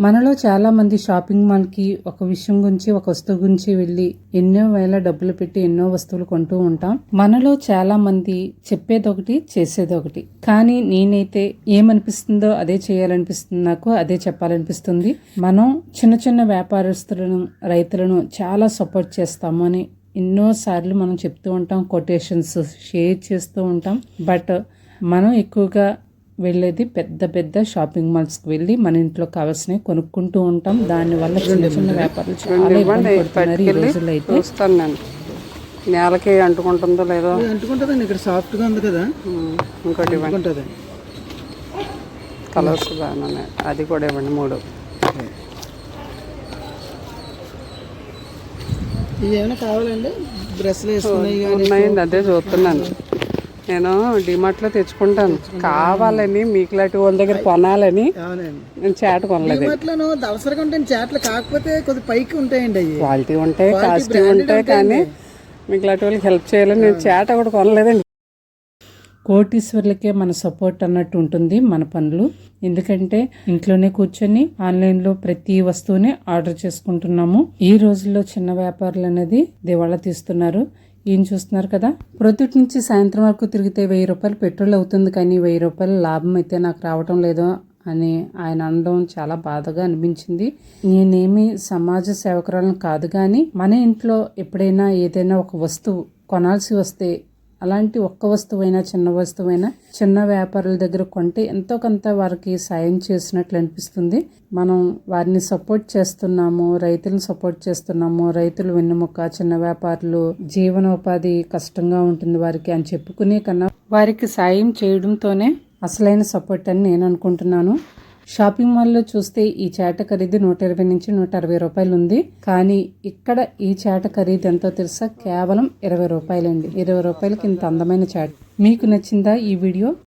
మనలో చాలామంది షాపింగ్ మాల్కి ఒక విషయం గురించి ఒక వస్తువు గురించి వెళ్ళి ఎన్నో వేల డబ్బులు పెట్టి ఎన్నో వస్తువులు కొంటూ ఉంటాం. మనలో చాలామంది చెప్పేదొకటి చెప్పేది ఒకటి కానీ నేనైతే ఏమనిపిస్తుందో అదే చేయాలనిపిస్తుంది నాకు అదే చెప్పాలనిపిస్తుంది. మనం చిన్న చిన్న వ్యాపారస్తులను రైతులను చాలా సపోర్ట్ చేస్తాము అని ఎన్నోసార్లు మనం చెప్తూ ఉంటాం కొటేషన్స్ షేర్ చేస్తూ ఉంటాం. బట్ మనం ఎక్కువగా వెళ్ళేది పెద్ద పెద్ద షాపింగ్ మాల్స్కి వెళ్ళి మన ఇంట్లో కావాల్సినవి కొనుక్కుంటూ ఉంటాం. దానివల్ల చిన్న చిన్న వ్యాపారులు చాలా ఇబ్బంది పడుతున్నారు ఈ రోజుల్లో అయితే చూస్తాను నేను. నేలకి అంటుకుంటుందో లేదో? అంటుకుంటుందండి ఇక్కడ సాఫ్ట్గా ఉంది కదా. ఇంకోటి ఇవ్వండి. అంటుకుంటుంది. కలర్స్ బాగానే ఉన్నాయి. అది కూడా ఇవ్వండి మూడు. ఏమైనా కావాలండి? బ్రష్లు వేసుకున్నాయి కానీ ఉన్నాయండి అదే చూస్తున్నాను. నేను డిమార్ట్లో తెచ్చుకుంటాను. కావాలని మీకు లాంటి వాళ్ళ దగ్గర కొనాలని నేను చాట కొనలేదు. వాటిలోనూ దళసరిగా ఉంటాయి చేతలు కాకపోతే కొద్ది పైకి ఉంటాయండి అవి క్వాలిటీ ఉంటాయి కాస్ట్లీ ఉంటాయి కానీ మీకు లాంటి వాళ్ళకి హెల్ప్ చేయాలని నేను చాట కూడా కొనలేదండి. కోటీశ్వర్లకే మన సపోర్ట్ అన్నట్టు ఉంటుంది మన పనులు. ఎందుకంటే ఇంట్లోనే కూర్చొని ఆన్లైన్లో ప్రతి వస్తువుని ఆర్డర్ చేసుకుంటున్నాము. ఈ రోజుల్లో చిన్న వ్యాపారులు అనేది దివాళా తీస్తున్నారు. ఏం చూస్తున్నారు కదా? ప్రొద్దుటి నుంచి సాయంత్రం వరకు తిరిగితే వెయ్యి రూపాయలు పెట్రోల్ అవుతుంది కానీ వెయ్యి రూపాయల లాభం అయితే నాకు రావటం లేదు అని ఆయన అనడం చాలా బాధగా అనిపించింది. నేనేమి సమాజ సేవకురాలను కాదు కానీ మన ఇంట్లో ఎప్పుడైనా ఏదైనా ఒక వస్తువు కొనాల్సి వస్తే అలాంటి ఒక్క వస్తువైనా చిన్న వస్తువైనా చిన్న వ్యాపారుల దగ్గర కొంటే ఎంతో కొంత వారికి సాయం చేసినట్లు అనిపిస్తుంది. మనం వారిని సపోర్ట్ చేస్తున్నాము రైతులను సపోర్ట్ చేస్తున్నాము రైతులు వెన్నుముక్క చిన్న వ్యాపారులు జీవనోపాధి కష్టంగా ఉంటుంది వారికి అని చెప్పుకునే కన్నా వారికి సాయం చేయడంతోనే అసలైన సపోర్ట్ అని నేను అనుకుంటున్నాను. షాపింగ్ మాల్లో చూస్తే ఈ చాట ఖరీదు నూట ఇరవై నుంచి నూట అరవై రూపాయలు ఉంది కానీ ఇక్కడ ఈ చాట ఖరీదు ఎంతో తెలుసా? కేవలం ఇరవై రూపాయలండి. ఇరవై రూపాయలకి ఇంత అందమైన చాట. మీకు నచ్చిందా ఈ వీడియో?